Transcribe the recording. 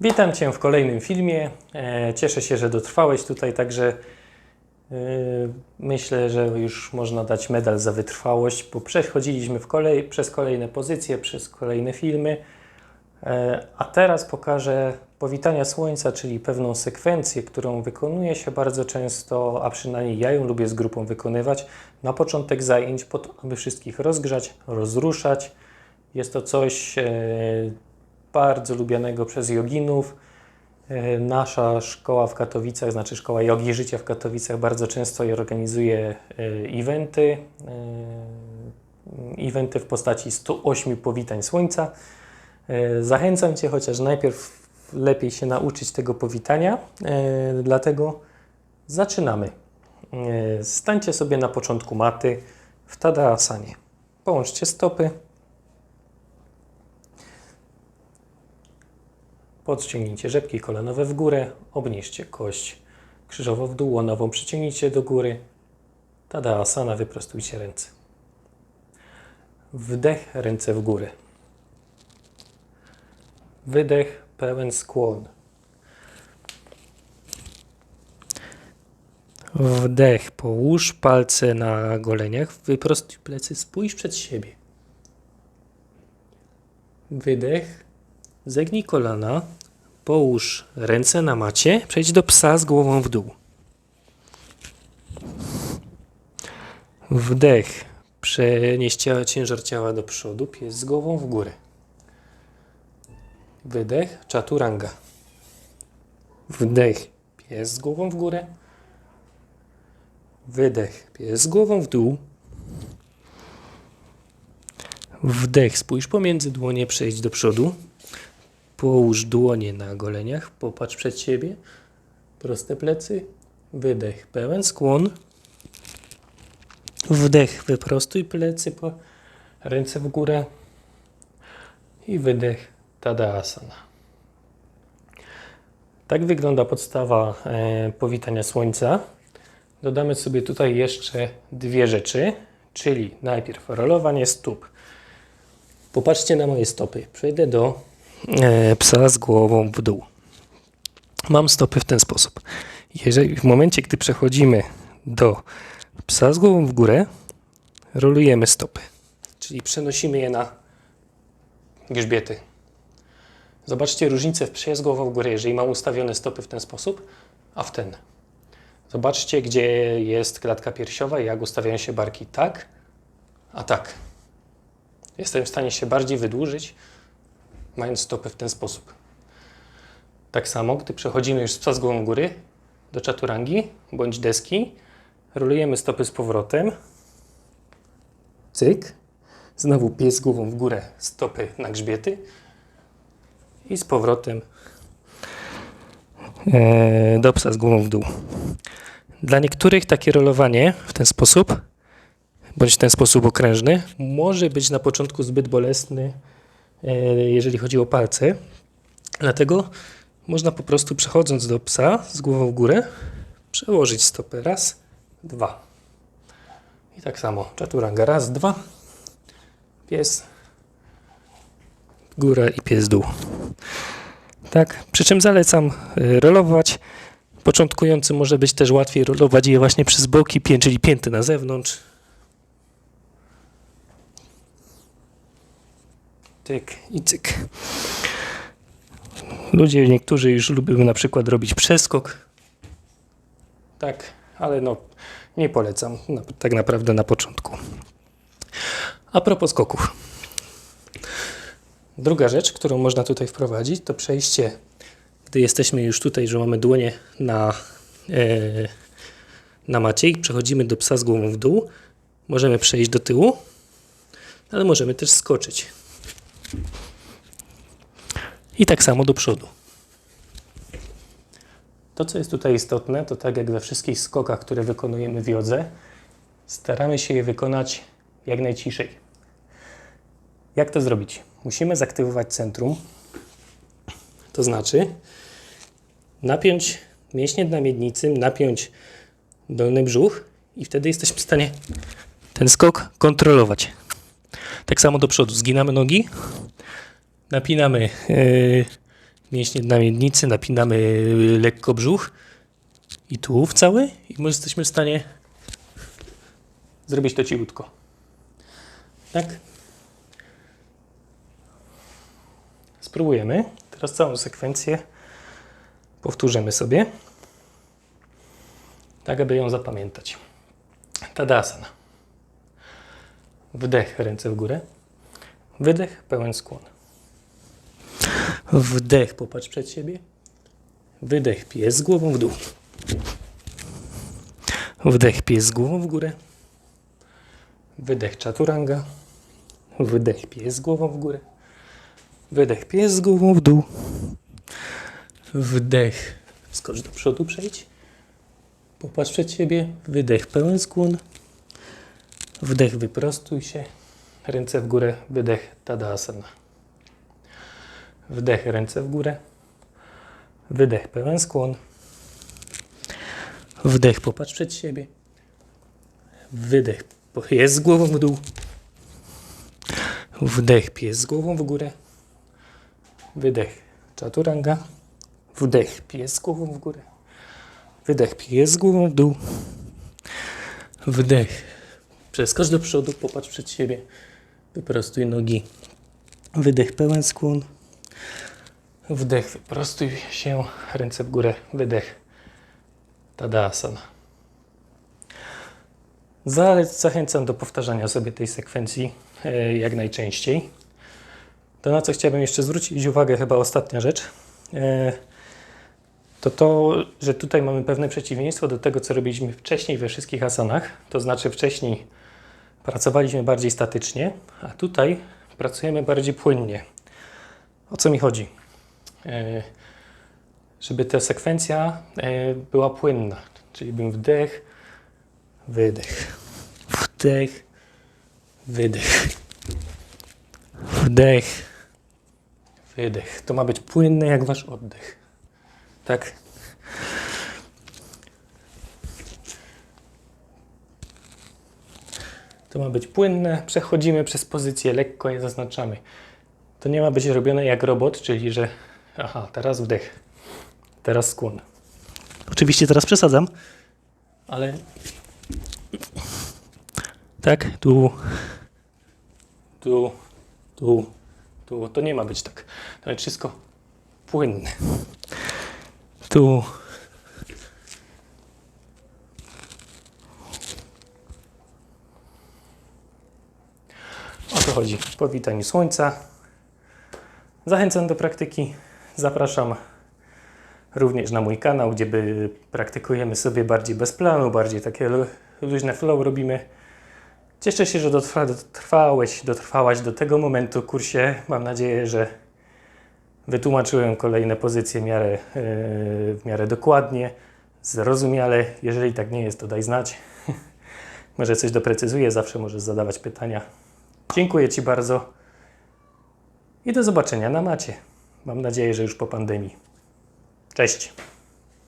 Witam Cię w kolejnym filmie. E, Cieszę się, że dotrwałeś tutaj, także e, myślę, że już można dać medal za wytrwałość, bo przechodziliśmy w kolej, przez kolejne pozycje, przez kolejne filmy. E, A teraz pokażę powitania słońca, czyli pewną sekwencję, którą wykonuje się bardzo często, a przynajmniej ja ją lubię z grupą wykonywać na początek zajęć, po to, aby wszystkich rozgrzać, rozruszać. Jest to coś bardzo lubianego przez joginów. E, Nasza szkoła w Katowicach, znaczy Szkoła Jogi Życia w Katowicach, bardzo często organizuje e, eventy. e, Eventy w postaci 108 powitań słońca. Zachęcam Cię, chociaż najpierw lepiej się nauczyć tego powitania, dlatego zaczynamy. Stańcie sobie na początku maty w Tadasanie. Połączcie stopy. Podciągnijcie rzepki kolanowe w górę, obnieście kość krzyżowo w dół, łonową przyciągnijcie do góry. Tadasana, wyprostujcie ręce. Wdech, ręce w górę. Wydech, pełen skłon. Wdech, połóż palce na goleniach, wyprostuj plecy, spójrz przed siebie. Wydech, zegnij kolana, połóż ręce na macie, przejdź do psa z głową w dół. Wdech, przenieś ciężar ciała do przodu, pies z głową w górę. Wydech, chaturanga. Wdech, pies z głową w górę. Wydech, pies z głową w dół. Wdech, spójrz pomiędzy dłonie, przejdź do przodu. Połóż dłonie na goleniach, popatrz przed siebie. Proste plecy. Wydech, pełen skłon. Wdech, wyprostuj plecy, po ręce w górę. I wydech, Tadasana. Tak wygląda podstawa e, powitania słońca. Dodamy sobie tutaj jeszcze dwie rzeczy, czyli najpierw rolowanie stóp. Popatrzcie na moje stopy. Przejdę do psa z głową w dół. Mam stopy w ten sposób. Jeżeli w momencie, gdy przechodzimy do psa z głową w górę, rolujemy stopy. Czyli przenosimy je na grzbiety. Zobaczcie różnicę w psie z głową w górę, jeżeli mam ustawione stopy w ten sposób, a w ten. Zobaczcie, gdzie jest klatka piersiowa i jak ustawiają się barki tak, a tak. Jestem w stanie się bardziej wydłużyć, mając stopy w ten sposób. Tak samo, gdy przechodzimy już z psa z głową góry do czaturangi bądź deski, rolujemy stopy z powrotem. Cyk. Znowu pies głową w górę, stopy na grzbiety i z powrotem e, do psa z głową w dół. Dla niektórych takie rolowanie w ten sposób, bądź w ten sposób okrężny, może być na początku zbyt bolesny, jeżeli chodzi o palce. Dlatego można po prostu przechodząc do psa z głową w górę, przełożyć stopę raz, dwa. I tak samo czaturanga raz, dwa, pies, góra i pies dół. Tak, przy czym zalecam y, rolować. Początkujący może być też łatwiej rolować je właśnie przez boki, czyli pięty na zewnątrz. Tyk i cyk. Ludzie, niektórzy już lubią na przykład robić przeskok. Tak, ale no nie polecam na, tak naprawdę na początku. A propos skoków. Druga rzecz, którą można tutaj wprowadzić, to przejście, gdy jesteśmy już tutaj, że mamy dłonie na, e, na macie i przechodzimy do psa z głową w dół. Możemy przejść do tyłu, ale możemy też skoczyć. I tak samo do przodu. To, co jest tutaj istotne, to tak jak we wszystkich skokach, które wykonujemy w jodze, staramy się je wykonać jak najciszej. Jak to zrobić? Musimy zaktywować centrum, to znaczy napiąć mięśnie na miednicy, napiąć dolny brzuch i wtedy jesteśmy w stanie ten skok kontrolować. Tak samo do przodu. Zginamy nogi, napinamy yy, mięśnie na miednicy, napinamy y, lekko brzuch i tułów cały i my jesteśmy w stanie zrobić to cichutko. Tak? Spróbujemy. Teraz całą sekwencję powtórzymy sobie, tak aby ją zapamiętać. Tadasana. Wdech, ręce w górę. Wydech, pełen skłon. Wdech, popatrz przed siebie. Wydech, pies z głową w dół. Wdech, pies z głową w górę. Wydech, chaturanga. Wydech, pies z głową w górę. Wydech, pies z głową w dół. Wdech, skocz do przodu, przejdź. Popatrz przed siebie. Wydech, pełen skłon. Wdech, wyprostuj się. Ręce w górę, wydech, tadasana. Wdech, ręce w górę. Wydech, pełen skłon. Wdech, popatrz przed siebie. Wydech, jest z głową w dół. Wdech, pies z głową w górę. Wydech, chaturanga. Wdech, pies z głową w górę. Wydech, pies z głową w dół. Wdech, przeskocz do przodu, popatrz przed siebie. Wyprostuj nogi. Wydech, pełen skłon. Wdech, wyprostuj się, ręce w górę, wydech. Tadasana. Zale- Zachęcam do powtarzania sobie tej sekwencji e, jak najczęściej. To na co chciałbym jeszcze zwrócić uwagę, chyba ostatnia rzecz, e, to to, że tutaj mamy pewne przeciwieństwo do tego, co robiliśmy wcześniej we wszystkich asanach. To znaczy wcześniej pracowaliśmy bardziej statycznie, a tutaj pracujemy bardziej płynnie. O co mi chodzi? E, żeby ta sekwencja e, była płynna, czyli bym wdech, wydech, wdech, wydech, wdech, wydech. To ma być płynne jak wasz oddech. Tak? To ma być płynne, przechodzimy przez pozycję, lekko je zaznaczamy. To nie ma być robione jak robot, czyli że aha, teraz wdech, teraz skłon. Oczywiście teraz przesadzam, ale tak, tu, tu, tu, tu. To nie ma być tak. To być wszystko płynne. Tu. Chodzi. Powitanie słońca. Zachęcam do praktyki. Zapraszam również na mój kanał, gdzie by praktykujemy sobie bardziej bez planu, bardziej takie lu- luźne flow robimy. Cieszę się, że dotrwa, dotrwałeś, dotrwałaś do tego momentu kursie. Mam nadzieję, że wytłumaczyłem kolejne pozycje w miarę, yy, w miarę dokładnie, zrozumiale. Jeżeli tak nie jest, to daj znać. Może coś doprecyzuję, zawsze możesz zadawać pytania. Dziękuję Ci bardzo i do zobaczenia na macie. Mam nadzieję, że już po pandemii. Cześć!